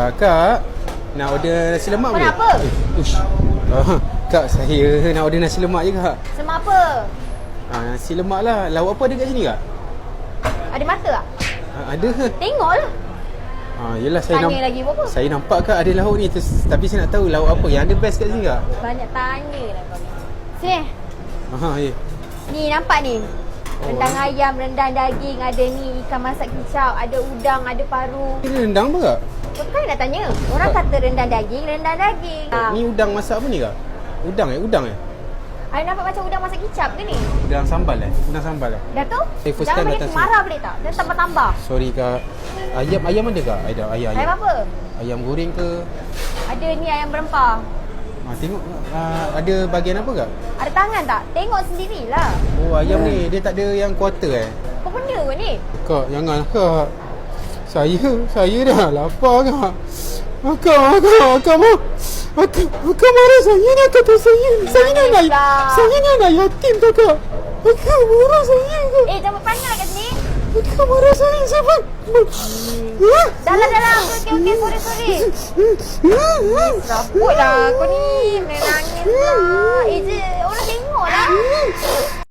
Ah, Kak, nak order nasi lemak boleh? apa? Eh, Ush. Ah, Kak, saya nak order nasi lemak je kak. Sama apa? Ah, nasi lemak lah. Lauk apa ada kat sini kak? Ada mata tak? Ah, ada ke? Tengoklah. Ah, yelah saya Tanya lagi apa? Saya nampak kak ada lauk ni terus, tapi saya nak tahu lauk apa yang ada best kat sini kak. Banyak tanya lah kau ni. Sini. Aha, ya. Ni nampak ni. Oh. Rendang ayam, rendang daging, ada ni ikan masak kicap, ada udang, ada paru. Ini rendang apa kak? Kau kan nak tanya. Orang Tak. kata rendang daging, rendang daging. Ha. Ni udang masak apa ni kak? Udang eh? Udang eh? Ada nampak macam udang masak kicap ke ni? Udang sambal eh? Udang sambal eh? Dah tu? Eh, first Jangan time datang aku sini. marah boleh tak? Dia tambah-tambah. Sorry kak. Ayam ayam ada kak? Ada ayam Ayam ayam. apa? Ayam goreng ke? Ada ni ayam berempah. Ah, tengok ah, ada bahagian apa kak? Ada tangan tak? Tengok sendirilah. Oh ayam ni dia tak ada yang quarter eh? Kau benda ke ni? Kak, jangan kak. Saya, saya dah lapar kak. Kak, kak, kak mau. Kak, kak marah saya nak kata saya. Saya ni anak, Nangislah. saya ni anak yatim tak kak. Kak marah saya kak. Eh, jangan berpanjang kat sini. Kak marah saya siapa? Dah lah, dah lah. Okey, okey. Sorry, sorry. Rabut lah kau ni.